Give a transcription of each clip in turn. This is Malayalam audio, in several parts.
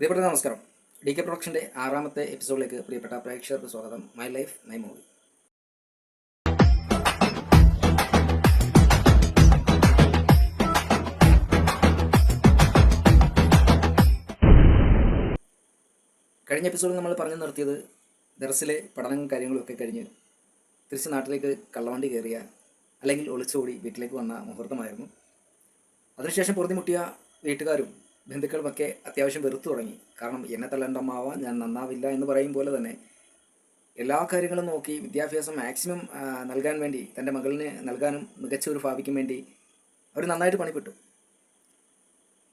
പ്രിയപ്പെട്ട നമസ്കാരം. ഡി കെ പ്രൊഡക്ഷന്റെ ആറാമത്തെ എപ്പിസോഡിലേക്ക് പ്രിയപ്പെട്ട പ്രേക്ഷകർക്ക് സ്വാഗതം. മൈ ലൈഫ് മൈ മൂവി കഴിഞ്ഞ എപ്പിസോഡിൽ നമ്മൾ പറഞ്ഞു നിർത്തിയത് ദർസിലെ കാര്യങ്ങളും ഒക്കെ കഴിഞ്ഞ് തിരിച്ച് നാട്ടിലേക്ക് കള്ളവണ്ടി കയറിയ അല്ലെങ്കിൽ ഒളിച്ചോടി വീട്ടിലേക്ക് വന്ന മുഹൂർത്തമായിരുന്നു. അതിനുശേഷം പൊറുതിമുട്ടിയ വീട്ടുകാരും ബന്ധുക്കളുമൊക്കെ അത്യാവശ്യം വെറുത്തു തുടങ്ങി. കാരണം എന്നെ തള്ളണ്ടമാവാൻ ഞാൻ നന്നാവില്ല എന്ന് പറയും പോലെ തന്നെ എല്ലാ കാര്യങ്ങളും നോക്കി വിദ്യാഭ്യാസം മാക്സിമം നൽകാൻ വേണ്ടി തന്റെ മകളിന് നൽകാനും മികച്ച ഒരു ഭാവിക്കും വേണ്ടി അവർ നന്നായിട്ട് പണിപ്പെട്ടു.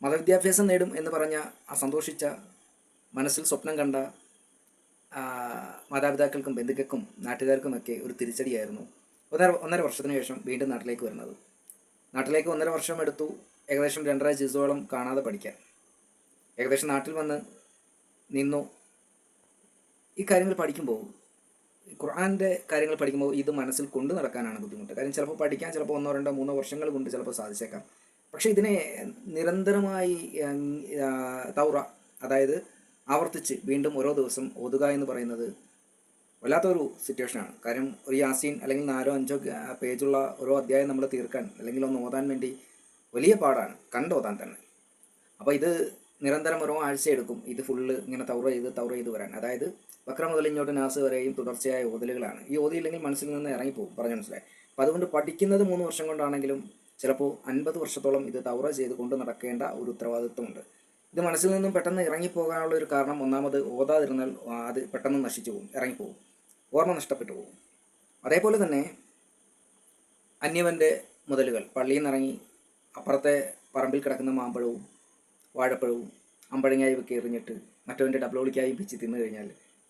മതവിദ്യാഭ്യാസം നേടും എന്ന് പറഞ്ഞ ആ സന്തോഷിച്ച മനസ്സിൽ സ്വപ്നം കണ്ട മാതാപിതാക്കൾക്കും ബന്ധുക്കൾക്കും നാട്ടുകാർക്കുമൊക്കെ ഒരു തിരിച്ചടിയായിരുന്നു ഒന്നര ഒന്നര വർഷത്തിന് ശേഷം വീണ്ടും നാട്ടിലേക്ക് വരുന്നത്. നാട്ടിലേക്ക് ഒന്നര വർഷം എടുത്തു ഏകദേശം രണ്ടര ജിസോളം കാണാതെ പഠിക്കാൻ. ഏകദേശം നാട്ടിൽ വന്ന് നിന്നു. ഈ കാര്യങ്ങൾ പഠിക്കുമ്പോൾ ഖുർആാന്റെ കാര്യങ്ങൾ പഠിക്കുമ്പോൾ ഇത് മനസ്സിൽ കൊണ്ട് നടക്കാനാണ് ബുദ്ധിമുട്ട്. കാര്യം ചിലപ്പോൾ പഠിക്കാൻ ചിലപ്പോൾ ഒന്നോ രണ്ടോ മൂന്നോ വർഷങ്ങൾ കൊണ്ട് ചിലപ്പോൾ സാധിച്ചേക്കാം. പക്ഷേ ഇതിനെ നിരന്തരമായി തൗറ അതായത് ആവർത്തിച്ച് വീണ്ടും ഓരോ ദിവസം ഓതുക എന്ന് പറയുന്നത് വല്ലാത്തൊരു സിറ്റുവേഷനാണ്. കാര്യം ഒരു യാസീൻ അല്ലെങ്കിൽ നാലോ അഞ്ചോ പേജുള്ള ഓരോ അധ്യായം നമ്മൾ തീർക്കാൻ അല്ലെങ്കിൽ ഒന്ന് ഓതാൻ വേണ്ടി വലിയ പാടാണ്. കണ്ടോതാൻ തന്നെ. അപ്പോൾ ഇത് നിരന്തരം ഓരോ ആഴ്ചയെടുക്കും. ഇത് ഫുള്ള് ഇങ്ങനെ തവറ ചെയ്ത് തവറ ചെയ്ത് വരാൻ. അതായത് വക്രം മുതൽ ഇങ്ങോട്ട് നാസ് വരെയും തുടർച്ചയായ ഓതലുകളാണ്. ഈ ഓതിയില്ലെങ്കിൽ മനസ്സിൽ നിന്ന് ഇറങ്ങിപ്പോകും. പറഞ്ഞു മനസ്സിലായി? അപ്പോൾ അതുകൊണ്ട് പഠിക്കുന്നത് മൂന്ന് വർഷം കൊണ്ടാണെങ്കിലും ചിലപ്പോൾ അൻപത് വർഷത്തോളം ഇത് തവറ ചെയ്ത് കൊണ്ട് നടക്കേണ്ട ഒരു ഉത്തരവാദിത്വമുണ്ട്. ഇത് മനസ്സിൽ നിന്നും പെട്ടെന്ന് ഇറങ്ങിപ്പോകാനുള്ള ഒരു കാരണം ഒന്നാമത് ഓതാതിരുന്നാൽ അത് പെട്ടെന്ന് നശിച്ചു പോകും ഇറങ്ങിപ്പോകും. ഓർമ്മ നഷ്ടപ്പെട്ടു പോകും. അതേപോലെ തന്നെ അന്യവന്റെ മുതലുകൾ പള്ളിയിൽ നിന്നിറങ്ങി അപ്പുറത്തെ പറമ്പിൽ കിടക്കുന്ന മാമ്പഴവും വാഴപ്പഴവും അമ്പഴങ്ങായും ഒക്കെ എറിഞ്ഞിട്ട് മറ്റവന്റെ ഡബ്ലോളിക്കായി പിച്ച് തിന്നു കഴിഞ്ഞാൽ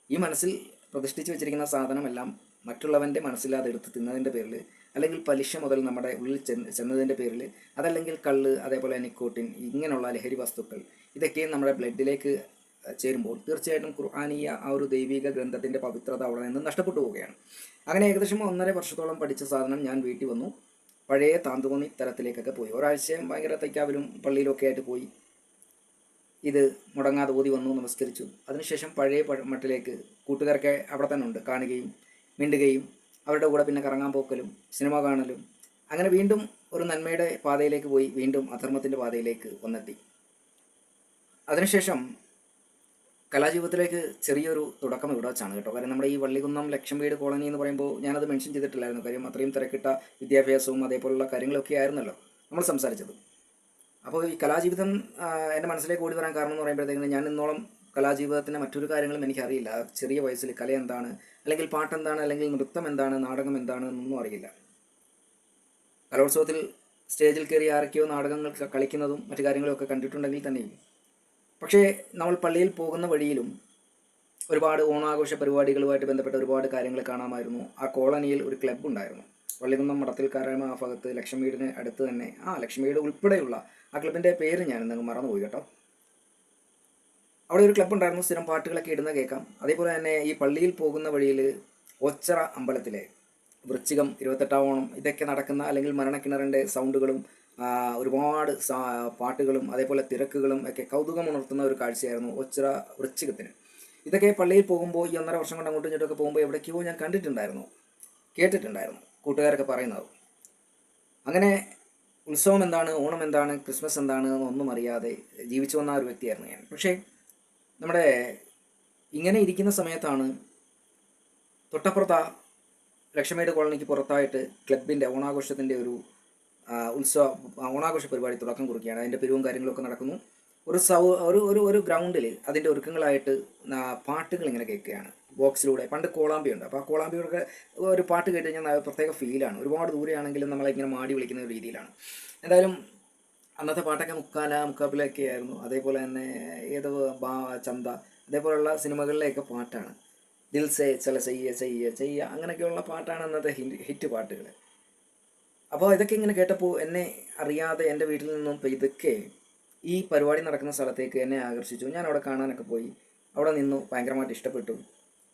ഈ മനസ്സിൽ പ്രതിഷ്ഠിച്ച് വെച്ചിരിക്കുന്ന സാധനമെല്ലാം മറ്റുള്ളവന്റെ മനസ്സിലാതെ എടുത്ത് തിന്നതിന്റെ പേരിൽ അല്ലെങ്കിൽ പലിശ മുതൽ നമ്മുടെ ഉള്ളിൽ ചെന്ന് ചെന്നതിന്റെ പേരിൽ അതല്ലെങ്കിൽ കള്ള് അതേപോലെ നിക്കോട്ടിൻ ഇങ്ങനെയുള്ള ലഹരി വസ്തുക്കൾ ഇതൊക്കെയും നമ്മുടെ ബ്ലഡിലേക്ക് ചേരുമ്പോൾ തീർച്ചയായിട്ടും ഖുർആാനീയ ആ ഒരു ദൈവിക ഗ്രന്ഥത്തിന്റെ പവിത്രത അവിടെ നിന്ന് നഷ്ടപ്പെട്ടു പോവുകയാണ്. അങ്ങനെ ഏകദേശം ഒന്നര വർഷത്തോളം പഠിച്ച സാധനം ഞാൻ വീട്ടിൽ വന്നു. പഴയ താന്തോന്നി തരത്തിലേക്കൊക്കെ പോയി. ഒരാഴ്ചയും ഭയങ്കര തയ്ക്കാവിലും പള്ളിയിലൊക്കെ ആയിട്ട് പോയി. ഇത് മുടങ്ങാതെ ഓതി വന്നു നമസ്കരിച്ചു അതിനുശേഷം പഴയ മട്ടിലേക്ക് കൂട്ടുകാരൊക്കെ അവിടെ തന്നെ ഉണ്ട്. കാണുകയും മിണ്ടുകയും അവരുടെ കൂടെ പിന്നെ കറങ്ങാൻ പോക്കലും സിനിമ കാണലും. അങ്ങനെ വീണ്ടും ഒരു നന്മയുടെ പാതയിലേക്ക് പോയി. വീണ്ടും അധർമ്മത്തിന്റെ പാതയിലേക്ക് വന്നെത്തി അതിനുശേഷം കലാജീവിതത്തിലേക്ക് ചെറിയൊരു തുടക്കം ഇവിടെ വെച്ചാണ് കേട്ടോ. കാര്യം നമ്മുടെ ഈ വള്ളികുന്നം ലക്ഷം വീട് കോളനി എന്ന് പറയുമ്പോൾ ഞാനത് മെൻഷൻ ചെയ്തിട്ടില്ലായിരുന്നു. കാര്യം അത്രയും തിരക്കിട്ട വിദ്യാഭ്യാസവും അതേപോലുള്ള കാര്യങ്ങളൊക്കെ ആയിരുന്നല്ലോ നമ്മൾ സംസാരിച്ചത്. അപ്പോൾ ഈ കലാജീവിതം എന്റെ മനസ്സിലേക്ക് ഓടി വരാൻ കാരണം എന്ന് പറയുമ്പോഴത്തേക്കും ഞാൻ ഇന്നോളം കലാജീവിതത്തിന്റെ മറ്റൊരു കാര്യങ്ങളും എനിക്കറിയില്ല. ചെറിയ വയസ്സിൽ കല എന്താണ് അല്ലെങ്കിൽ പാട്ട് എന്താണ് അല്ലെങ്കിൽ നൃത്തം എന്താണ് നാടകം എന്താണ് എന്നൊന്നും അറിയില്ല. കലോത്സവത്തിൽ സ്റ്റേജിൽ കയറി ആരൊക്കെയോ നാടകങ്ങൾ കളിക്കുന്നതും മറ്റു കാര്യങ്ങളൊക്കെ കണ്ടിട്ടുണ്ടെങ്കിൽ തന്നെയും. പക്ഷേ നമ്മൾ പള്ളിയിൽ പോകുന്ന വഴിയിലും ഒരുപാട് ഓണാഘോഷ പരിപാടികളുമായിട്ട് ബന്ധപ്പെട്ട ഒരുപാട് കാര്യങ്ങൾ കാണാമായിരുന്നു. ആ കോളനിയിൽ ഒരു ക്ലബ്ബ് ഉണ്ടായിരുന്നു വള്ളികുന്നം മടത്തിൽക്കാരായ ആ ഭാഗത്ത് ലക്ഷ്മി വീടിന് അടുത്ത് തന്നെ. ആ ലക്ഷ്മി വീട് ഉൾപ്പെടെയുള്ള ആ ക്ലബിന്റെ പേര് ഞാൻ ഇന്നങ്ങ് മറന്നുപോയി കേട്ടോ. അവിടെ ഒരു ക്ലബ്ബ് ഉണ്ടായിരുന്നു സ്ഥിരം പാട്ടുകളൊക്കെ ഇടുന്ന കേൾക്കാം. അതേപോലെ തന്നെ ഈ പള്ളിയിൽ പോകുന്ന വഴിയിൽ ഒച്ചറ അമ്പലത്തിലെ വൃശ്ചികം ഇരുപത്തെട്ടാം ഓണം ഇതൊക്കെ നടക്കുന്ന അല്ലെങ്കിൽ മരണക്കിണറിന്റെ സൗണ്ടുകളും ഒരുപാട് പാട്ടുകളും അതേപോലെ തിരക്കുകളും ഒക്കെ കൗതുകം ഉണർത്തുന്ന ഒരു കാഴ്ചയായിരുന്നു ഒച്ചറ വൃശ്ചികത്തിന്. ഇതൊക്കെ പള്ളിയിൽ പോകുമ്പോൾ ഈ ഒന്നര വർഷം കൊണ്ട് അങ്ങോട്ടും ഇങ്ങോട്ടൊക്കെ പോകുമ്പോൾ എവിടേക്കോ ഞാൻ കണ്ടിട്ടുണ്ടായിരുന്നു. കേട്ടിട്ടുണ്ടായിരുന്നു. കൂട്ടുകാരൊക്കെ പറയുന്നത്. അങ്ങനെ ഉത്സവം എന്താണ് ഓണം എന്താണ് ക്രിസ്മസ് എന്താണ് എന്നൊന്നും അറിയാതെ ജീവിച്ചു വന്ന ഒരു വ്യക്തിയായിരുന്നു ഞാൻ. പക്ഷേ നമ്മുടെ ഇങ്ങനെ ഇരിക്കുന്ന സമയത്താണ് തൊട്ടപ്പുറത്ത ലക്ഷ്മേട് കോളനിക്ക് പുറത്തായിട്ട് ക്ലബിന്റെ ഓണാഘോഷത്തിന്റെ ഒരു ഉത്സവ ഓണാഘോഷ പരിപാടി തുടക്കം കുറിക്കുകയാണ്. അതിന്റെ പിരിവും കാര്യങ്ങളൊക്കെ നടക്കുന്നു. ഒരു സൗ ഒരു ഒരു ഗ്രൗണ്ടിൽ അതിന്റെ ഒരുക്കങ്ങളായിട്ട് പാട്ടുകൾ ഇങ്ങനെ കേൾക്കുകയാണ്. ബോക്സിലൂടെ. പണ്ട് കോളാമ്പി ഉണ്ട്. അപ്പോൾ ആ കോളാമ്പിയുടെ ഒരു പാട്ട് കേട്ട് കഴിഞ്ഞാൽ പ്രത്യേക ഫീലാണ് ഒരുപാട് ദൂരെയാണെങ്കിലും നമ്മളിങ്ങനെ മാടി വിളിക്കുന്ന രീതിയിലാണ്. എന്തായാലും അന്നത്തെ പാട്ടൊക്കെ മുക്കാല മുക്കാപ്പിലൊക്കെ ആയിരുന്നു. അതേപോലെ തന്നെ ഏതോ ബാ ചന്ത അതേപോലെയുള്ള സിനിമകളിലെയൊക്കെ പാട്ടാണ്. ദിൽസേ ചില ചെയ്യ ചെയ്യ ചെയ്യ അങ്ങനെയൊക്കെയുള്ള പാട്ടാണ് അന്നത്തെ ഹിറ്റ് ഹിറ്റ് പാട്ടുകൾ അപ്പോൾ ഇതൊക്കെ ഇങ്ങനെ കേട്ടപ്പോൾ എന്നെ അറിയാതെ എന്റെ വീട്ടിൽ നിന്നും ഇതൊക്കെ ഈ പരിപാടി നടക്കുന്ന സ്ഥലത്തേക്ക് എന്നെ ആകർഷിച്ചു. ഞാൻ അവിടെ കാണാനൊക്കെ പോയി. അവിടെ നിന്നു ഭയങ്കരമായിട്ട് ഇഷ്ടപ്പെട്ടു.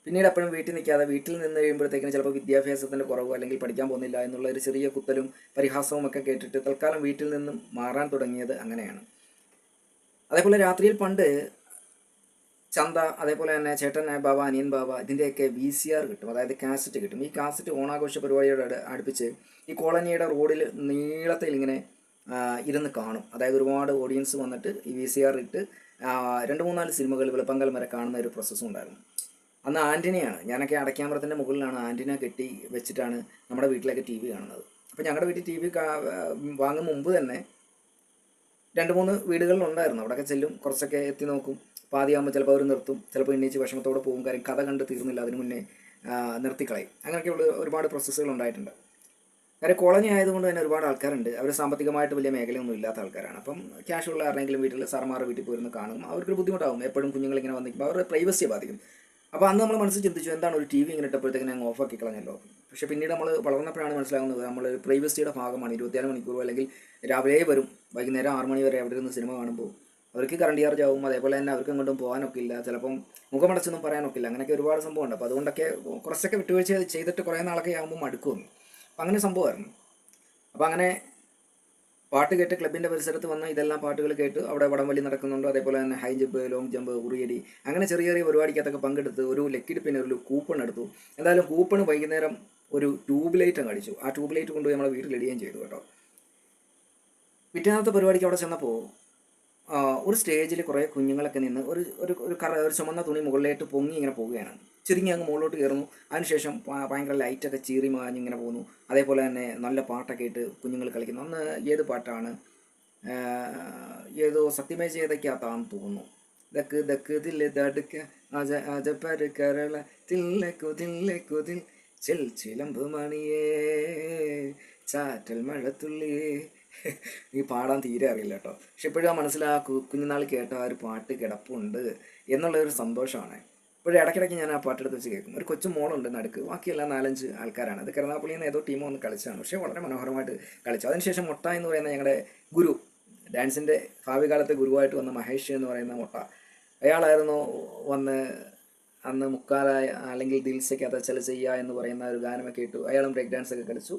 പിന്നീട് എപ്പോഴും വീട്ടിൽ നിൽക്കാതെ വീട്ടിൽ നിന്ന് കഴിയുമ്പോഴത്തേക്കിന് ചിലപ്പോൾ വിദ്യാഭ്യാസത്തിന്റെ കുറവ് അല്ലെങ്കിൽ പഠിക്കാൻ പോകുന്നില്ല എന്നുള്ള ഒരു ചെറിയ കുത്തലും പരിഹാസവും ഒക്കെ കേട്ടിട്ട് തൽക്കാലം വീട്ടിൽ നിന്നും മാറാൻ തുടങ്ങിയത് അങ്ങനെയാണ്. അതേപോലെ രാത്രിയിൽ പണ്ട് ചന്ത അതേപോലെ തന്നെ ചേട്ടൻ ബാബ അനിയൻ ബാബ ഇതിന്റെയൊക്കെ വി സി ആർ കിട്ടും. അതായത് കാസറ്റ് കിട്ടും. ഈ കാസറ്റ് ഓണാഘോഷ പരിപാടിയോട് അടു- അടുപ്പിച്ച് ഈ കോളനിയുടെ റോഡിൽ നീളത്തിൽ ഇങ്ങനെ ഇരുന്ന് കാണും. അതായത് ഒരുപാട് ഓഡിയൻസ് വന്നിട്ട് ഈ വി സി ആർ ഇട്ട് രണ്ട് മൂന്നാൽ സിനിമകൾ വെളുപ്പങ്കൽ വരെ കാണുന്ന ഒരു പ്രോസസ്സും ഉണ്ടായിരുന്നു. അന്ന് ആന്റിനയാണ് ഞാനൊക്കെ അടയ്ക്കാമറത്തിന്റെ മുകളിലാണ് ആന്റിന കെട്ടി വെച്ചിട്ടാണ് നമ്മുടെ വീട്ടിലൊക്കെ ടി വി കാണുന്നത്. അപ്പോൾ ഞങ്ങളുടെ വീട്ടിൽ ടി വി വാങ്ങും മുമ്പ് തന്നെ രണ്ട് മൂന്ന് വീടുകളിലുണ്ടായിരുന്നു അവിടെയൊക്കെ ചെല്ലും കുറച്ചൊക്കെ എത്തി നോക്കും. പാതിയാകുമ്പോൾ ചിലപ്പോൾ അവർ നിർത്തും. ചിലപ്പോൾ എണ്ണീച്ച് വിഷമത്തോടെ പോകും. കാര്യം കഥ കണ്ട് തീർന്നില്ല. അതിന് മുന്നേ നിർത്തിക്കളയും. അങ്ങനെയൊക്കെയുള്ള ഒരുപാട് പ്രോസസ്സുകൾ ഉണ്ടായിട്ടുണ്ട്. കാര്യം കോളനി ആയതുകൊണ്ട് തന്നെ ഒരുപാട് ആൾക്കാരുണ്ട്. അവർ സാമ്പത്തികമായിട്ട് വലിയ മേഖലയൊന്നും ഇല്ലാത്ത ആൾക്കാരാണ്. അപ്പം ക്യാഷ് ഉള്ള ആരെങ്കിലും വീട്ടിൽ സാർമാരുടെ വീട്ടിൽ പോയിരുന്ന് കാണും. അവർക്കൊരു ബുദ്ധിമുട്ടാകും എപ്പോഴും കുഞ്ഞുങ്ങളിങ്ങനെ വന്നിരിക്കുമ്പോൾ അവരുടെ പ്രൈവസിയെ ബാധിക്കും. അപ്പോൾ അന്ന് നമ്മൾ മനസ്സിൽ ചിന്തിച്ചു എന്താണ് ഒരു ടി വി ഇങ്ങനെ ഇട്ടപ്പോഴത്തേക്കിനെ അങ്ങ് ഓഫാക്കി കളഞ്ഞല്ലോ. പക്ഷേ പിന്നീട് നമ്മൾ വളർന്നപ്പോഴാണ് മനസ്സിലാകുന്നത് നമ്മൾ പ്രൈവസിയുടെ ഭാഗമാണ്. ഇരുപത്തിയാറ് മണിക്കൂറോ അല്ലെങ്കിൽ രാവിലെ വരും വൈകുന്നേരം ആറ് മണി വരെ അവിടെ ഇരുന്ന് സിനിമ കാണുമ്പോൾ അവർക്ക് കറണ്ട് ചാർജ് ആവും. അതേപോലെ തന്നെ അവർക്ക് അങ്ങോട്ടും പോകാനൊക്കെ ഇല്ല. ചിലപ്പം മുഖമടച്ചൊന്നും പറയാനൊക്കെ ഇല്ല അങ്ങനെയൊക്കെ ഒരുപാട് സംഭവമുണ്ട്. അപ്പോൾ അതുകൊണ്ടൊക്കെ കുറച്ചൊക്കെ വിട്ടുവീഴ്ച ചെയ്തിട്ട് കുറേ നാളൊക്കെ ആകുമ്പോൾ മടുക്കുമെന്ന്. അങ്ങനെ സംഭവമായിരുന്നു. അപ്പോൾ അങ്ങനെ പാട്ട് കേട്ട് ക്ലബിന്റെ പരിസരത്ത് വന്ന ഇതെല്ലാം പാട്ടുകൾ കേട്ട് അവിടെ വടംവലി നടക്കുന്നുണ്ട്. അതേപോലെ തന്നെ ഹൈ ജമ്പ് ലോങ് ജമ്പ് ഉറിയടി അങ്ങനെ ചെറിയ ചെറിയ പരിപാടിക്കകത്തൊക്കെ പങ്കെടുത്ത് ഒരു ലക്കിടിപ്പിന് ഒരു കൂപ്പൺ എടുത്തു. എന്തായാലും കൂപ്പൺ വൈകുന്നേരം ഒരു ട്യൂബ് ലൈറ്റ് അങ്ങ് അടിച്ചു. ആ ട്യൂബ് ലൈറ്റ് കൊണ്ടുപോയി നമ്മളെ വീട്ടിൽ ഇടുകയും ചെയ്തു കേട്ടോ. പിറ്റേന്നത്തെ പരിപാടിക്ക് അവിടെ ചെന്നപ്പോൾ ഒരു സ്റ്റേജിൽ കുറേ കുഞ്ഞുങ്ങളൊക്കെ നിന്ന് ഒരു ഒരു ഒരു കറ ഒരു ചുമന്ന തുണി മുകളിലേക്ക് പൊങ്ങി ഇങ്ങനെ പോവുകയാണ്. ചുരുങ്ങി അങ്ങ് മുകളിലോട്ട് കയറുന്നു. അതിനുശേഷം ഭയങ്കര ലൈറ്റൊക്കെ ചീറി മാഞ്ഞ് ഇങ്ങനെ പോകുന്നു. അതേപോലെ തന്നെ നല്ല പാട്ടൊക്കെ ഇട്ട് കുഞ്ഞുങ്ങൾ കളിക്കുന്നു. അന്ന് ഏത് പാട്ടാണ്? ഏതോ സത്യമേ ചെയ്തയ്ക്കകത്താന്ന് തോന്നുന്നു. ദക്ക് ദക്ക് തില്ല് ദടുക്ക അജ അജപ്പരു പര കരള തില്ലക്കു തില്ലക്കു തിൽ ചിൽ ചിലമ്പ് മണിയേ ചാറ്റൽ മഴത്തുള്ളിയേ ഈ പാടാൻ തീരെ അറിയില്ല കേട്ടോ. പക്ഷെ ഇപ്പോഴും ആ മനസ്സിൽ ആ കുഞ്ഞുനാൾ കേട്ട ആ ഒരു പാട്ട് കിടപ്പുണ്ട് എന്നുള്ള ഒരു സന്തോഷമാണ്. ഇപ്പോഴും ഇടയ്ക്കിടയ്ക്ക് ഞാൻ ആ പാട്ടെടുത്ത് വെച്ച് കേൾക്കും. ഒരു കൊച്ചു മോളുണ്ട് നടുക്ക്. ബാക്കിയെല്ലാം നാലഞ്ച് ആൾക്കാരാണ്. അത് കരുനാപ്പള്ളിയിൽ നിന്ന് ഏതോ ടീം വന്ന് കളിച്ചതാണ്. പക്ഷേ വളരെ മനോഹരമായിട്ട് കളിച്ചു. അതിനുശേഷം മുട്ട എന്ന് പറയുന്ന ഞങ്ങളുടെ ഗുരു ഡാൻസിന്റെ ഭാവികാലത്തെ ഗുരുവായിട്ട് വന്ന മഹേഷ് എന്ന് പറയുന്ന മുട്ട അയാളായിരുന്നു വന്ന് അന്ന് മുക്കാലായ അല്ലെങ്കിൽ ദിൽസയ്ക്കകത്ത് ചല ചെയ്യുക എന്ന് പറയുന്ന ഒരു ഗാനമൊക്കെ ഇട്ടു. അയാളും ബ്രേക്ക് ഡാൻസ് ഒക്കെ കളിച്ചു.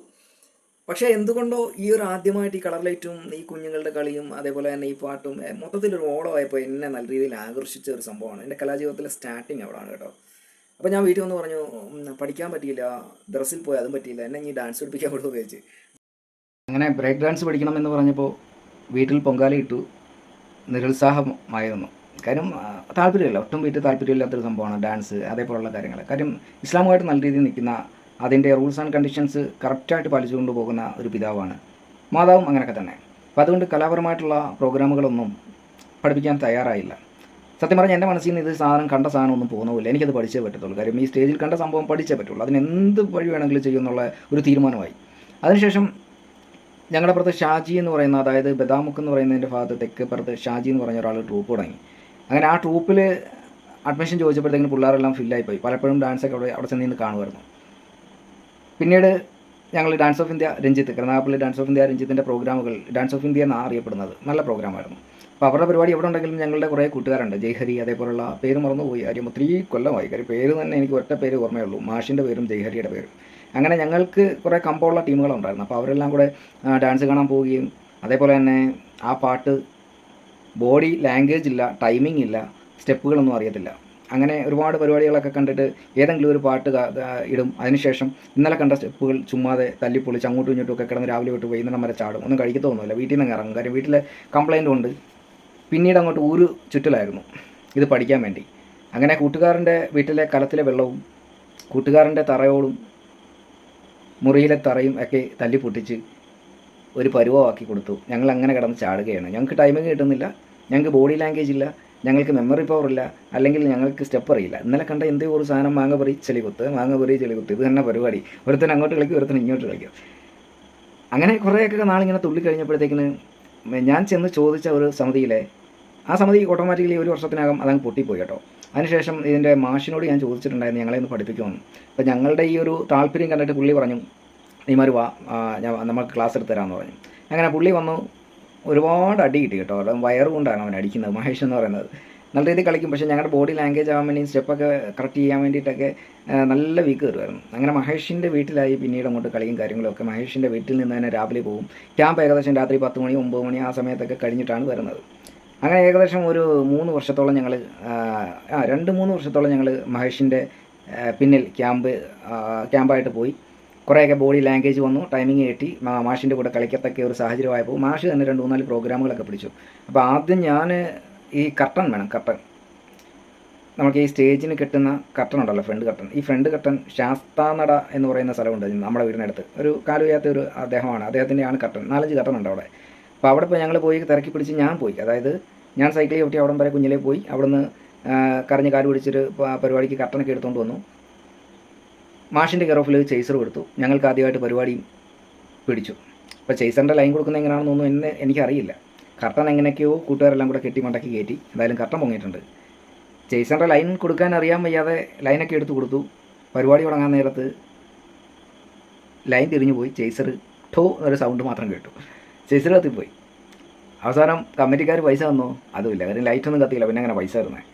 പക്ഷേ എന്തുകൊണ്ടോ ഈ ഒരു ആദ്യമായിട്ട് ഈ കളർ ലൈറ്റും ഈ കുഞ്ഞുങ്ങളുടെ കളിയും അതേപോലെ തന്നെ ഈ പാട്ടും മൊത്തത്തിലൊരു ഓളമായപ്പോൾ എന്നെ നല്ല രീതിയിൽ ആകർഷിച്ച ഒരു സംഭവമാണ്. എന്റെ കലാജീവിതത്തിലെ സ്റ്റാർട്ടിങ് അവിടെയാണ് കേട്ടോ. അപ്പോൾ ഞാൻ വീട്ടിൽ വന്ന് പറഞ്ഞു പഠിക്കാൻ പറ്റിയില്ല ഡ്രസ്സിൽ പോയി അതും പറ്റിയില്ല എന്നെ ഇനി ഡാൻസ് പഠിപ്പിക്കാൻ വിടുമെന്ന് ചോദിച്ചു അങ്ങനെ ബ്രേക്ക് ഡാൻസ് പഠിക്കണം എന്ന് പറഞ്ഞപ്പോൾ വീട്ടിൽ പൊങ്കാല ഇട്ടു. നിരുത്സാഹമായിരുന്നു. കാര്യം താല്പര്യമില്ല. ഒട്ടും വീട്ടിൽ താല്പര്യമില്ലാത്തൊരു സംഭവമാണ് ഡാൻസ് അതേപോലുള്ള കാര്യങ്ങൾ കാര്യം ഇസ്ലാമുമായിട്ട് നല്ല രീതിയിൽ നിൽക്കുന്ന അതിന്റെ റൂൾസ് ആൻഡ് കണ്ടീഷൻസ് കറക്റ്റായിട്ട് പാലിച്ചുകൊണ്ട് പോകുന്ന ഒരു പിതാവാണ്. മാതാവും അങ്ങനെയൊക്കെ തന്നെ. അപ്പോൾ അതുകൊണ്ട് കലാപരമായിട്ടുള്ള പ്രോഗ്രാമുകളൊന്നും പഠിപ്പിക്കാൻ തയ്യാറായില്ല. സത്യം പറഞ്ഞാൽ എന്റെ മനസ്സിൽ നിന്ന് ഇത് സാധനം കണ്ട സാധനം ഒന്നും പോകുന്നില്ല എനിക്കത് പഠിച്ചേ പറ്റത്തുള്ളൂ. കാര്യം ഈ സ്റ്റേജിൽ കണ്ട സംഭവം പഠിച്ചേ പറ്റുള്ളൂ അതിന് എന്ത് വഴി വേണമെങ്കിലും ചെയ്യുമെന്നുള്ള ഒരു തീരുമാനമായി. അതിനുശേഷം ഞങ്ങളുടെ പുറത്ത് ഷാജി എന്ന് പറയുന്ന അതായത് ബദാമുക്ക് എന്ന് പറയുന്നതിന്റെ ഭാഗത്ത് തെക്ക് പുറത്ത് ഷാജി എന്ന് പറഞ്ഞ ഒരാൾ ട്രൂപ്പ് തുടങ്ങി. അങ്ങനെ ആ ട്രൂപ്പിൽ അഡ്മിഷൻ ചോദിച്ചപ്പോഴത്തേക്കും പിള്ളേരെല്ലാം ഫില്ലായി പോയി. പലപ്പോഴും ഡാൻസൊക്കെ അവിടെ അവിടെ ചെന്ന് കാണുമായിരുന്നു. പിന്നീട് ഞങ്ങൾ dance of India Ranjith Karnappally dance of India രഞ്ജിത്തിന്റെ പ്രോഗ്രാമുകൾ ഡാൻസ് ഓഫ് ഇന്ത്യ എന്നാണ് അറിയപ്പെടുന്നത് നല്ല പ്രോഗ്രാമായിരുന്നു അപ്പോൾ അവരുടെ പരിപാടി എവിടെ ഉണ്ടെങ്കിലും ഞങ്ങളുടെ കുറേ കൂട്ടുകാരുണ്ട്. ജയ്ഹരി അതേപോലുള്ള പേര് മറന്നുപോയി. കാര്യം ഒത്തിരി കൊല്ലമായി കാര്യം പേര് തന്നെ എനിക്ക് ഒറ്റ പേര് ഓർമ്മയുള്ളൂ മാഷിന്റെ പേരും ജയ്ഹരിയുടെ പേരും. അങ്ങനെ ഞങ്ങൾക്ക് കുറേ കമ്പമുള്ള ടീമുകളുണ്ടായിരുന്നു. അപ്പോൾ അവരെല്ലാം കൂടെ ഡാൻസ് കാണാൻ പോവുകയും അതേപോലെ തന്നെ ആ പാട്ട് ബോഡി ലാംഗ്വേജ് ഇല്ല ടൈമിംഗ് ഇല്ല സ്റ്റെപ്പുകളൊന്നും അറിയത്തില്ല. അങ്ങനെ ഒരുപാട് പരിപാടികളൊക്കെ കണ്ടിട്ട് ഏതെങ്കിലും ഒരു പാട്ട് ഇടും. അതിനുശേഷം ഇന്നലെ കണ്ട സ്റ്റെപ്പുകൾ ചുമ്മാതെ തല്ലിപ്പൊളിച്ച് അങ്ങോട്ടും ഇങ്ങോട്ടും ഒക്കെ കിടന്ന് രാവിലെ വിട്ട് വൈകുന്നേരം വരെ ചാടും. ഒന്നും കഴിക്കത്തു ഒന്നുമില്ല വീട്ടിൽ നിന്ന് ഇറങ്ങും. കാര്യം വീട്ടിലെ കംപ്ലൈന്റ് ഉണ്ട്. പിന്നീട് അങ്ങോട്ട് ഊര് ചുറ്റലായിരുന്നു. ഇത് പഠിക്കാൻ വേണ്ടി. അങ്ങനെ കൂട്ടുകാരന്റെ വീട്ടിലെ കലത്തിലെ വെള്ളവും കൂട്ടുകാരന്റെ തറയോടും മുറിയിലെ തറയും ഒക്കെ തല്ലി പൊട്ടിച്ച് ഒരു പരുവമാക്കി കൊടുത്തു. ഞങ്ങൾ അങ്ങനെ കിടന്ന് ചാടുകയാണ്. ഞങ്ങൾക്ക് ടൈമിങ് കിട്ടുന്നില്ല. ഞങ്ങൾക്ക് ബോഡി ലാംഗ്വേജ് ഇല്ല. ഞങ്ങൾക്ക് മെമ്മറി പവർ ഇല്ല അല്ലെങ്കിൽ ഞങ്ങൾക്ക് സ്റ്റെപ്പ് അറിയില്ല. ഇന്നലെ കണ്ട എന്തേ ഒരു സാധനം മാങ്ങ പറി ചെളികുത്ത് മാങ്ങ പറി ചെളികുത്ത് ഇത് തന്നെ പരിപാടി. ഒരുത്തൻ അങ്ങോട്ട് കളിക്കും ഒരുത്തൻ ഇങ്ങോട്ട് കളിക്കും. അങ്ങനെ കുറേയൊക്കെ നാളിങ്ങനെ തുള്ളി കഴിഞ്ഞപ്പോഴത്തേക്കിന് ഞാൻ ചെന്ന് ചോദിച്ച ഒരു സമിതിയിലെ ആ സമിതി ഓട്ടോമാറ്റിക്കലി ഒരു വർഷത്തിനകം അതങ്ങ് പൊട്ടിപ്പോയി കേട്ടോ. അതിനുശേഷം ഇതിന്റെ മാഷിനോട് ഞാൻ ചോദിച്ചിട്ടുണ്ടായിരുന്നു ഞങ്ങളെ ഒന്ന് പഠിപ്പിക്കുമെന്ന് അപ്പോൾ ഞങ്ങളുടെ ഈ ഒരു താല്പര്യം കണ്ടിട്ട് പുള്ളി പറഞ്ഞു നീമാർ വാ ഞാൻ നമുക്ക് ക്ലാസ് എടുത്ത് തരാമെന്ന് പറഞ്ഞു. അങ്ങനെ പുള്ളി വന്നു ഒരുപാട് അടി കിട്ടി കേട്ടോ. അവിടെ വയറ് കൊണ്ടാണ് അവൻ അടിക്കുന്നത് മഹേഷ് എന്ന് പറയുന്നത്. നല്ല രീതിയിൽ കളിക്കും. പക്ഷേ ഞങ്ങളുടെ ബോഡി ലാംഗ്വേജ് ആവാൻ വേണ്ടി സ്റ്റെപ്പൊക്കെ കറക്റ്റ് ചെയ്യാൻ വേണ്ടിയിട്ടൊക്കെ നല്ല വീക്ക് കയറുമായിരുന്നു. അങ്ങനെ മഹേഷിന്റെ വീട്ടിലായി പിന്നീട് അങ്ങോട്ട് കളിയും കാര്യങ്ങളൊക്കെ മഹേഷിന്റെ വീട്ടിൽ നിന്ന് തന്നെ രാവിലെ പോകും. ക്യാമ്പ് ഏകദേശം രാത്രി പത്ത് മണി ഒമ്പത് മണി ആ സമയത്തൊക്കെ കഴിഞ്ഞിട്ടാണ് വരുന്നത്. അങ്ങനെ ഏകദേശം ഒരു മൂന്ന് വർഷത്തോളം ഞങ്ങൾ ആ രണ്ട് മൂന്ന് വർഷത്തോളം ഞങ്ങൾ മഹേഷിന്റെ പിന്നിൽ ക്യാമ്പ് ക്യാമ്പായിട്ട് പോയി. കുറേയൊക്കെ ബോഡി ലാംഗ്വേജ് വന്നു ടൈമിങ് കിട്ടി മാഷിന്റെ കൂടെ കളിക്കത്തക്ക ഒരു സാഹചര്യമായപ്പോൾ മാഷ് തന്നെ രണ്ട് മൂന്നാൽ പ്രോഗ്രാമുകളൊക്കെ പിടിച്ചു. അപ്പോൾ ആദ്യം ഞാൻ ഈ കർട്ടൻ വേണം കർട്ടൻ നമുക്ക് ഈ സ്റ്റേജിന് കിട്ടുന്ന കർട്ടൺ ഉണ്ടല്ലോ ഫ്രണ്ട് കർട്ടൺ ഈ ഫ്രണ്ട് കർട്ടൺ ശാസ്താനട എന്ന് പറയുന്ന സ്ഥലമുണ്ട് നമ്മുടെ വീടിനടുത്ത് ഒരു കാലുവയ്യാത്ത ഒരു അദ്ദേഹമാണ് അദ്ദേഹത്തിന്റെയാണ് കർട്ടൺ നാലഞ്ച് കർട്ടൺ ഉണ്ട് അവിടെ. അപ്പോൾ അവിടെ ഇപ്പോൾ ഞങ്ങൾ പോയി തിരക്കി പിടിച്ച് ഞാൻ പോയി. അതായത് ഞാൻ സൈക്കിളിൽ ചവിട്ടി അവിടം വരെ കുഞ്ഞിലേ പോയി. അവിടുന്ന് കറിഞ്ഞ് കാൽ പിടിച്ചൊരു പരിപാടിക്ക് കർട്ടനൊക്കെ എടുത്തുകൊണ്ട് വന്നു. മാഷിന്റെ കെയർ ഓഫിൽ ചേസർ കൊടുത്തു. ഞങ്ങൾക്ക് ആദ്യമായിട്ട് പരിപാടി പിടിച്ചു. അപ്പോൾ ചേസറിന്റെ ലൈൻ കൊടുക്കുന്നത് എങ്ങനെയാണെന്നൊന്നും എന്നെ എനിക്കറിയില്ല. കർട്ടൻ എങ്ങനെയൊക്കെയോ കൂട്ടുകാരെല്ലാം കൂടെ കെട്ടി മണ്ടക്കി കയറ്റി. എന്തായാലും കർട്ടൻ പൊങ്ങിയിട്ടുണ്ട്. ചേസറിന്റെ ലൈൻ കൊടുക്കാൻ അറിയാൻ വയ്യാതെ ലൈനൊക്കെ എടുത്തു കൊടുത്തു. പരിപാടി തുടങ്ങാൻ നേരത്ത് ലൈൻ തിരിഞ്ഞു പോയി. ചേസർ ടോ എന്നൊരു സൗണ്ട് മാത്രം കേട്ടു. ചേസർ കത്തിപ്പോയി. അവസാനം കമ്മിറ്റിക്കാർ പൈസ തന്നോ. അതുമില്ല. കാര്യം ലൈറ്റൊന്നും കത്തിയില്ല. പിന്നെ അങ്ങനെ പൈസ തരുന്നത്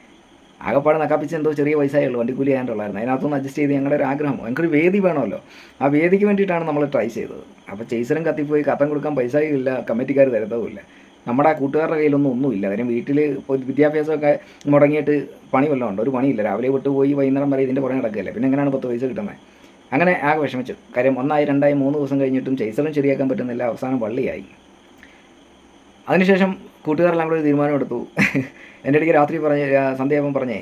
ആകെപ്പാട് നക്കാപ്പിച്ച് എന്തോ ചെറിയ പൈസയേ ഉള്ളൂ. വണ്ടിക്കൂലി ചെയ്യാനുള്ളായിരുന്നു അതിനകത്തൊന്ന് അഡ്ജസ്റ്റ് ചെയ്ത് ഞങ്ങളുടെ ഒരു ആഗ്രഹം. ഞങ്ങൾക്കൊരു വേദി വേണമല്ലോ. ആ വേദിക്ക് വേണ്ടിയിട്ടാണ് നമ്മൾ ട്രൈ ചെയ്തത്. അപ്പോൾ ചേസറും കത്തിപ്പോയി കത്തം കൊടുക്കാൻ പൈസയും ഇല്ല കമ്മിറ്റിക്കാർ തരുന്നതുമില്ല നമ്മുടെ കൂട്ടുകാരുടെ കയ്യിലൊന്നും ഒന്നുമില്ല കാര്യം വീട്ടിൽ വിദ്യാഭ്യാസമൊക്കെ മുടങ്ങിയിട്ട് പണി വല്ലതും ഉണ്ട്. ഒരു പണിയില്ല. രാവിലെ വിട്ട് പോയി വൈകുന്നേരം വരെ ഇതിന്റെ പുറകെ നടക്കുകയല്ലേ. പിന്നെ എങ്ങനെയാണ് പത്ത് പൈസ കിട്ടുന്നത് അങ്ങനെ ആകെ വിഷമിച്ചു. കാര്യം ഒന്നായി രണ്ടായി മൂന്ന് ദിവസം കഴിഞ്ഞിട്ടും ചേസറും ശരിയാക്കാൻ പറ്റുന്നില്ല. അവസാനം വള്ളിയായി. അതിനുശേഷം കൂട്ടുകാരെല്ലാം കൂടി ഒരു തീരുമാനമെടുത്തു എന്റെ ഇടയ്ക്ക് രാത്രി പറഞ്ഞ് സന്ധ്യയാകുമ്പോൾ പറഞ്ഞേ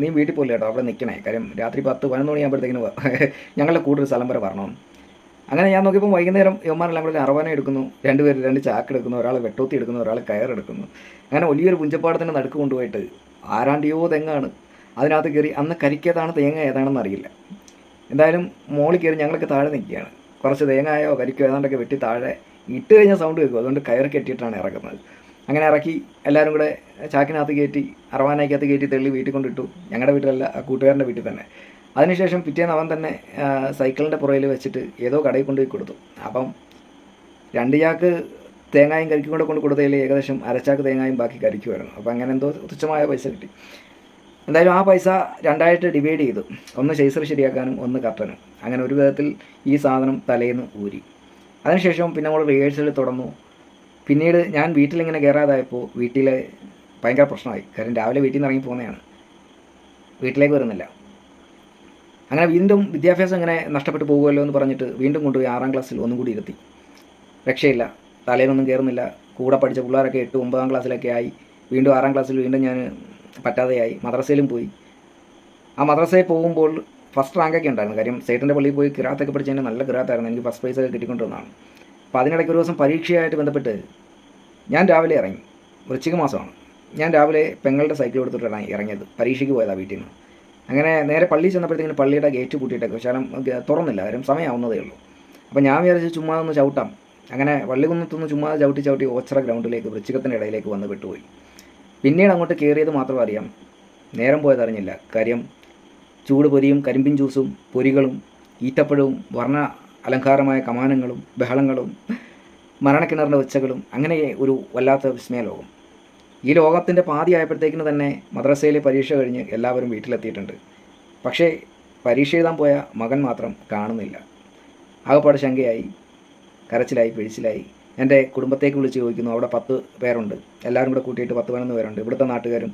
നീ വീട്ടിൽ പോയില്ല കേട്ടോ അവിടെ നിൽക്കണേ. കാര്യം രാത്രി പത്ത് പതിനൊന്ന് മണിയാകുമ്പോഴത്തേക്കിന് ഞങ്ങളുടെ കൂടുതൽ സ്ഥലം വരെ വരണം. അങ്ങനെ ഞാൻ നോക്കിയപ്പോൾ വൈകുന്നേരം യവന്മാരെല്ലാം കൂടെ അറവാന എടുക്കുന്നു. രണ്ടുപേർ രണ്ട് ചാക്ക് എടുക്കുന്നു ഒരാൾ വെട്ടോത്തി എടുക്കുന്നു ഒരാൾ കയറെടുക്കുന്നു അങ്ങനെ വലിയൊരു പുഞ്ചപ്പാടത്തിന്റെ നടുക്ക് കൊണ്ടുപോയിട്ട് ആരാണ്ടിയോ തെങ്ങാണ്. അതിനകത്ത് കയറി അന്ന് കരിക്കേതാണ് തേങ്ങ ഏതാണെന്ന് അറിയില്ല. എന്തായാലും മോളിൽ കയറി ഞങ്ങളൊക്കെ താഴെ നിൽക്കുകയാണ്. കുറച്ച് തേങ്ങായോ കരിക്കോ ഏതാണ്ടൊക്കെ വെട്ടി താഴെ ഇട്ട് കഴിഞ്ഞാൽ സൗണ്ട് കേൾക്കും. അതുകൊണ്ട് കയർ കെട്ടിയിട്ടാണ് ഇറക്കുന്നത്. അങ്ങനെ ഇറക്കി എല്ലാവരും കൂടെ ചാക്കിനകത്ത് കയറ്റി അറവാനയ്ക്കകത്ത് കയറ്റി തെള്ളി വീട്ടിൽ കൊണ്ടിട്ടു. ഞങ്ങളുടെ വീട്ടിലല്ല കൂട്ടുകാരന്റെ വീട്ടിൽ തന്നെ. അതിനുശേഷം പിറ്റേന്ന് അവൻ തന്നെ സൈക്കിളിന്റെ പുറയിൽ വെച്ചിട്ട് ഏതോ കടയിൽ കൊണ്ടുപോയി കൊടുത്തു. അപ്പം രണ്ട് ചാക്ക് തേങ്ങായും കരിക്കും കൂടെ കൊണ്ട് കൊടുത്തതിൽ ഏകദേശം അരച്ചാക്ക് തേങ്ങായും ബാക്കി കരിക്കുമായിരുന്നു അപ്പോൾ അങ്ങനെ എന്തോ തുച്ഛമായ പൈസ കിട്ടി. എന്തായാലും ആ പൈസ രണ്ടായിട്ട് ഡിവൈഡ് ചെയ്തു. ഒന്ന് ചേസർ ശരിയാക്കാനും ഒന്ന് കർട്ടനും. അങ്ങനെ ഒരു വിധത്തിൽ ഈ സാധനം തലേന്ന് ഊരി. അതിനുശേഷം പിന്നെ നമ്മൾ റിഹേഴ്സൽ തുടർന്നു. പിന്നീട് ഞാൻ വീട്ടിലിങ്ങനെ കയറാതായപ്പോൾ വീട്ടിൽ ഭയങ്കര പ്രശ്നമായി. കാര്യം രാവിലെ വീട്ടിൽ നിന്ന് ഇറങ്ങി പോകുന്നതാണ്. വീട്ടിലേക്ക് വരുന്നില്ല. അങ്ങനെ വീണ്ടും വിദ്യാഭ്യാസം ഇങ്ങനെ നഷ്ടപ്പെട്ടു പോകുമല്ലോ എന്ന് പറഞ്ഞിട്ട് വീണ്ടും കൊണ്ടുപോയി ആറാം ക്ലാസ്സിൽ ഒന്നും കൂടി ഇരുത്തി. രക്ഷയില്ല. തലേനൊന്നും കയറുന്നില്ല കൂടെ പഠിച്ച പിള്ളേരൊക്കെ എട്ട് ഒമ്പതാം ക്ലാസ്സിലൊക്കെ ആയി. വീണ്ടും ആറാം ക്ലാസ്സിൽ വീണ്ടും ഞാൻ പറ്റാതെയായി. മദ്രസയിലും പോയി. ആ മദ്രസയിൽ പോകുമ്പോൾ ഫസ്റ്റ് റാങ്കൊക്കെ ഉണ്ടായിരുന്നു. കാര്യം സേട്ടന്റെ പള്ളിയിൽ പോയി കിറാത്തൊക്കെ പഠിച്ചതിന് നല്ല കിറാത്തായിരുന്നു. എനിക്ക് ഫസ്റ്റ് പ്രൈസ് ഒക്കെ കിട്ടിക്കൊണ്ടിരുന്നതാണ്. അപ്പോൾ അതിനിടയ്ക്ക് ഒരു ദിവസം പരീക്ഷയായിട്ട് ബന്ധപ്പെട്ട് ഞാൻ രാവിലെ ഇറങ്ങി. വൃശ്ചിക മാസമാണ്. ഞാൻ രാവിലെ പെങ്ങളുടെ സൈക്കിൾ എടുത്തിട്ടാണ് ഇറങ്ങിയത്. പരീക്ഷയ്ക്ക് പോയതാണ് വീട്ടിൽ നിന്ന്. അങ്ങനെ നേരെ പള്ളിയിൽ ചെന്നപ്പോഴത്തേക്കിന് പള്ളിയുടെ ഗേറ്റ് കൂട്ടിയിട്ടൊക്കെ ഗ- തുറന്നില്ല. കാര്യം സമയമാവുന്നതേ ഉള്ളൂ. അപ്പോൾ ഞാൻ വിചാരിച്ച് ചുമ്മാ ഒന്ന് ചവിട്ടാം. അങ്ങനെ വള്ളികുന്നത്തുനിന്ന് ചുമ്മാ ചവിട്ടി ചവിട്ടി ഓച്ചറ ഗ്രൗണ്ടിലേക്ക് വൃശ്ചികത്തിന്റെ ഇടയിലേക്ക് വന്ന് വിട്ടുപോയി പിന്നീട് അങ്ങോട്ട് കയറിയത് മാത്രം അറിയാം. നേരം പോയതറിഞ്ഞില്ല. കാര്യം ചൂട് പൊരിയും കരിമ്പിൻ ജ്യൂസും പൊരികളും ഈത്തപ്പഴവും വർണ അലങ്കാരമായ കമാനങ്ങളും ബഹളങ്ങളും മരണക്കിണറിന്റെ ഉച്ചകളും അങ്ങനെ ഒരു വല്ലാത്ത വിസ്മയ ലോകം. ഈ ലോകത്തിന്റെ പാതി ആയപ്പോഴത്തേക്കിന് തന്നെ മദ്രസയിലെ പരീക്ഷ കഴിഞ്ഞ് എല്ലാവരും വീട്ടിലെത്തിയിട്ടുണ്ട്. പക്ഷേ പരീക്ഷ എഴുതാൻ പോയ മകൻ മാത്രം കാണുന്നില്ല. ആകപ്പാട് ശങ്കയായി കരച്ചിലായി പിഴിച്ചിലായി എന്റെ കുടുംബത്തേക്ക് വിളിച്ച് ചോദിക്കുന്നു അവിടെ പത്ത് പേരുണ്ട്. എല്ലാവരും കൂടെ കൂട്ടിയിട്ട് പത്ത് പതിനൊന്ന് പേരുണ്ട്. ഇവിടുത്തെ നാട്ടുകാരും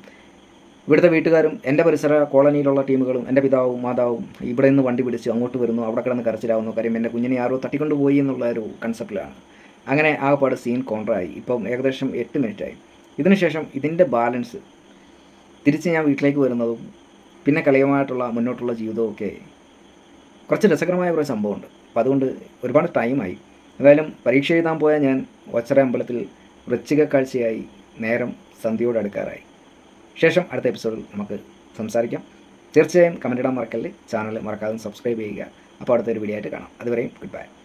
ഇവിടുത്തെ വീട്ടുകാരും എന്റെ പരിസര കോളനിയിലുള്ള ടീമുകളും എന്റെ പിതാവും മാതാവും ഇവിടെ നിന്ന് വണ്ടി പിടിച്ച് അങ്ങോട്ട് വരുന്നു അവിടെ കിടന്ന് കരച്ചിലാവുന്നു. കാര്യം എന്റെ കുഞ്ഞിനെ ആരോ തട്ടിക്കൊണ്ട് പോയി എന്നുള്ള ഒരു കൺസെപ്റ്റിലാണ് അങ്ങനെ ആകെപ്പാട് സീൻ കോൺട്രായി ഇപ്പം ഏകദേശം എട്ട് മിനിറ്റായി ഇതിനുശേഷം ഇതിന്റെ ബാലൻസ് തിരിച്ച് ഞാൻ വീട്ടിലേക്ക് വരുന്നതും പിന്നെ കളിയുമായിട്ടുള്ള മുന്നോട്ടുള്ള ജീവിതവും ഒക്കെ കുറച്ച് രസകരമായ കുറേ സംഭവമുണ്ട്. അപ്പം അതുകൊണ്ട് ഒരുപാട് ടൈമായി എന്തായാലും പരീക്ഷ എഴുതാൻ പോയ ഞാൻ ഒച്ചറ അമ്പലത്തിൽ വൃശ്ചിക കാഴ്ചയായി നേരം സന്ധ്യയോട് അടുക്കാറായി. ശേഷം അടുത്ത എപ്പിസോഡിൽ നമുക്ക് സംസാരിക്കാം. തീർച്ചയായും കമന്റ് ഇടാൻ മറക്കല്ലേ? ചാനൽ മറക്കാതെ സബ്സ്ക്രൈബ് ചെയ്യുക. അപ്പോൾ അടുത്തൊരു വീഡിയോ ആയിട്ട് കാണാം. അതുവരെയും ഗുഡ് ബൈ